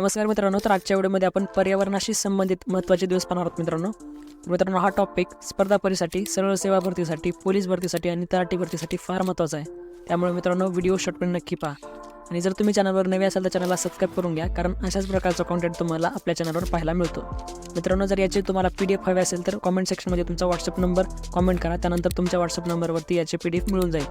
नमस्कार मित्रांनो तर आजच्या व्हिडिओमध्ये आपण पर्यावरणाशी संबंधित महत्त्वाचे दिवस पाहणार आहोत मित्रांनो. मित्रांनो हा टॉपिक स्पर्धा परीसाठी सरळ सेवा भरतीसाठी पोलीस भरतीसाठी आणि तलाठी भरतीसाठी फार महत्त्वाचा आहे. त्यामुळे मित्रांनो व्हिडिओ शॉर्टपर्यंत नक्की पहा. आणि जर तुम्ही चॅनलवर नवे असाल तर चॅनलला सबस्क्राईब करून घ्या कारण अशाच प्रकारचा कॉन्टेंट तुम्हाला आपल्या चॅनलवर पाहायला मिळतो. मित्रांनो जर याचे तुम्हाला पी डी एफ हवे असेल तर कॉमेंट सेक्शनमध्ये तुमचा व्हॉट्सअप नंबर कॉमेंट करा त्यानंतर तुमच्या व्हॉट्सअप नंबरवरती याचे पी डी एफ मिळून जाईल.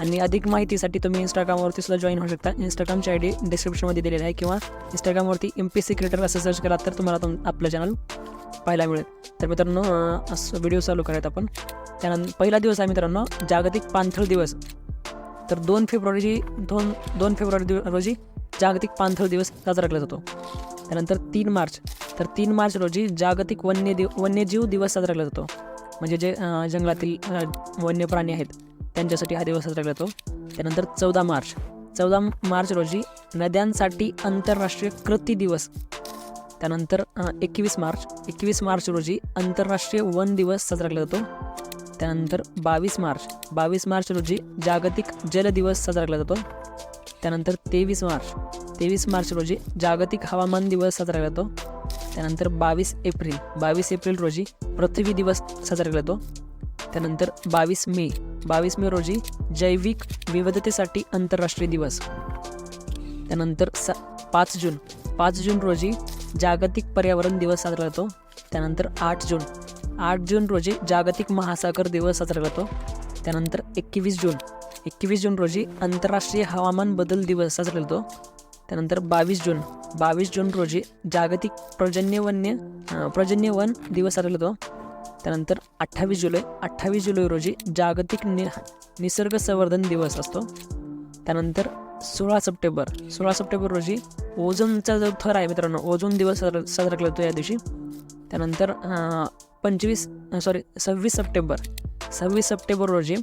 आणि अधिक माहितीसाठी तुम्ही इंस्टाग्रामवरती सुद्धा जॉईन होऊ शकता. इंस्टाग्रामची आय डी डिस्क्रिप्शनमध्ये दिलेली आहे किंवा इंस्टाग्रामवरती एम पी सी क्रिएटर असं सर्च करा तर तुम्हाला तुम आपलं चॅनल पाहायला मिळेल. तर मित्रांनो असं व्हिडिओ चालू करायत आपण. त्यानंतर पहिला दिवस आहे मित्रांनो जागतिक पाणथळ दिवस. तर दोन फेब्रुवारी दोन दोन फेब्रुवारी दिव रोजी जागतिक पाणथळ दिवस साजरा केला जातो. त्यानंतर तीन मार्च तर तीन मार्च रोजी जागतिक वन्य दिव वन्यजीव दिवस साजरा केला जातो. म्हणजे जे जंगलातील वन्य प्राणी आहेत त्यांच्यासाठी हा दिवस साजरा केला जातो. त्यानंतर चौदा मार्च चौदा मार्च रोजी नद्यांसाठी आंतरराष्ट्रीय कृती दिवस. त्यानंतर एकवीस मार्च एकवीस मार्च रोजी आंतरराष्ट्रीय वन दिवस साजरा केला जातो. त्यानंतर बावीस मार्च. बावीस मार्च रोजी जागतिक जल दिवस साजरा केला जातो. त्यानंतर तेवीस मार्च. तेवीस मार्च रोजी जागतिक हवामान दिवस साजरा केला जातो. त्यानंतर बावीस एप्रिल. बावीस एप्रिल रोजी पृथ्वी दिवस साजरा केला जातो. त्यानंतर बावीस मे. बावीस मे रोजी जैविक विविधतेसाठी आंतरराष्ट्रीय दिवस. त्यानंतर स पाच जून. पाच जून रोजी जागतिक पर्यावरण दिवस साजरा जातो. त्यानंतर आठ जून. आठ जून रोजी जागतिक महासागर दिवस साजरा होतो त्यानंतर एकवीस जून. एकवीस जून रोजी आंतरराष्ट्रीय हवामान बदल दिवस साजरा होतो त्यानंतर बावीस जून. बावीस जून रोजी जागतिक पर्जन्यवन्य पर्जन्यवन दिवस साजरा होतो त्यानंतर अठ्ठावीस जुलै. अठ्ठावीस जुलै रोजी जागतिक नि निसर्ग संवर्धन दिवस असतो. त्यानंतर सोळा सप्टेंबर. सोळा सप्टेंबर रोजी ओझोनचा जो थर आहे मित्रांनो ओझोन दिवस साजरा साजरा केला जातो या दिवशी. त्यानंतर पंचवीस सॉरी सव्वीस सप्टेंबर. सव्वीस सप्टेंबर रोजी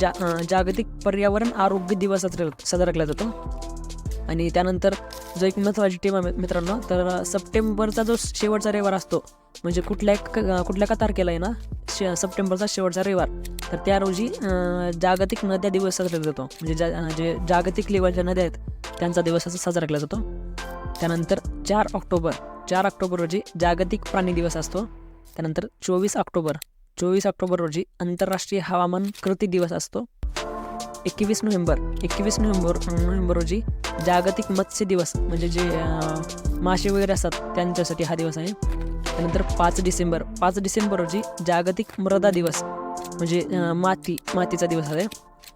जा जागतिक पर्यावरण आरोग्य दिवस साजरा साजरा केला जातो. आणि त्यानंतर जो एक महत्त्वाची टीम आहे मित्रांनो तर सप्टेंबरचा जो शेवटचा रविवार असतो म्हणजे कुठल्या कुठल्या का तारखेला आहे ना शे सप्टेंबरचा शेवटचा रविवार तर त्या रोजी जागतिक नद्या दिवस साजरा केला जातो. म्हणजे जा जे जागतिक लेवलच्या नद्या आहेत त्यांचा दिवस असा साजरा केला जातो. त्यानंतर चार ऑक्टोबर चार ऑक्टोबर रोजी जागतिक प्राणी दिवस असतो. त्यानंतर चोवीस ऑक्टोबर चोवीस ऑक्टोबर रोजी आंतरराष्ट्रीय हवामान कृती दिवस असतो. एकवीस नोव्हेंबर एकवीस नोव्हेंबर नोव्हेंबर रोजी जागतिक मत्स्य दिवस म्हणजे जे मासे वगैरे असतात त्यांच्यासाठी हा दिवस आहे. त्यानंतर पाच डिसेंबर पाच डिसेंबर रोजी जागतिक मृदा दिवस म्हणजे माती मातीचा दिवस आहे.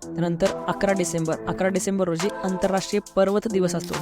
त्यानंतर अकरा डिसेंबर अकरा डिसेंबर रोजी आंतरराष्ट्रीय पर्वत दिवस असतो.